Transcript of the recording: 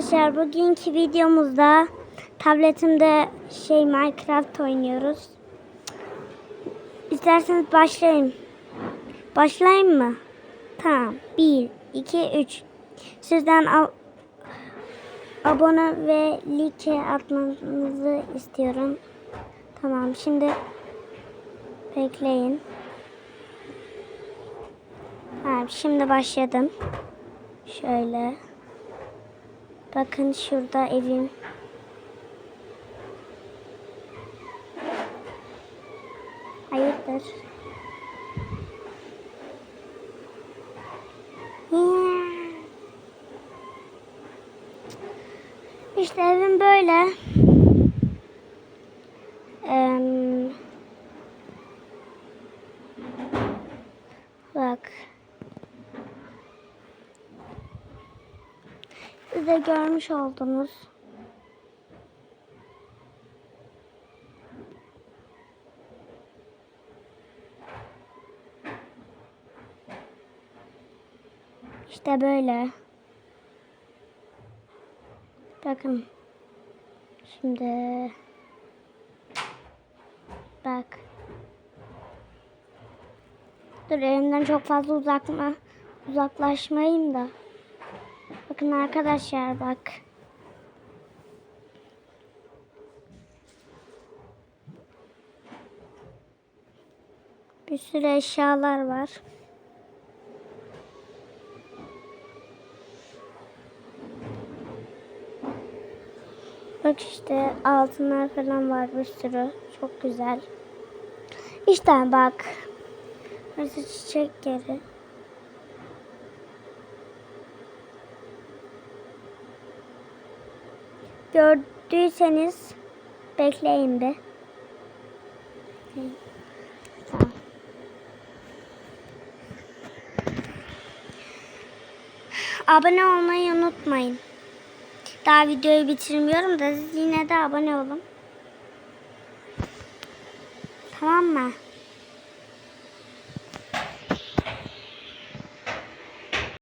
Arkadaşlar bugünkü videomuzda tabletimde şey Minecraft oynuyoruz. İsterseniz başlayayım. Başlayayım mı? Tamam. 1, 2, 3. Sizden ab- abone ve like atmanızı istiyorum. Tamam. Şimdi bekleyin. Tamam. Şimdi başladım. Şöyle. Bakın şurada evim. Hayırdır? İşte evim böyle. Em, bak. Siz de görmüş oldunuz. İşte böyle. Bakın. Şimdi bak. Dur elimden çok fazla uzakma uzaklaşmayayım da. Bakın arkadaşlar bak. Bir sürü eşyalar var. Bak işte altınlar falan var bir sürü. Çok güzel. İşte bak. Burası çiçek yeri. Gördüyseniz bekleyin bir. Abone olmayı unutmayın. Daha videoyu bitirmiyorum da siz yine de abone olun. Tamam mı?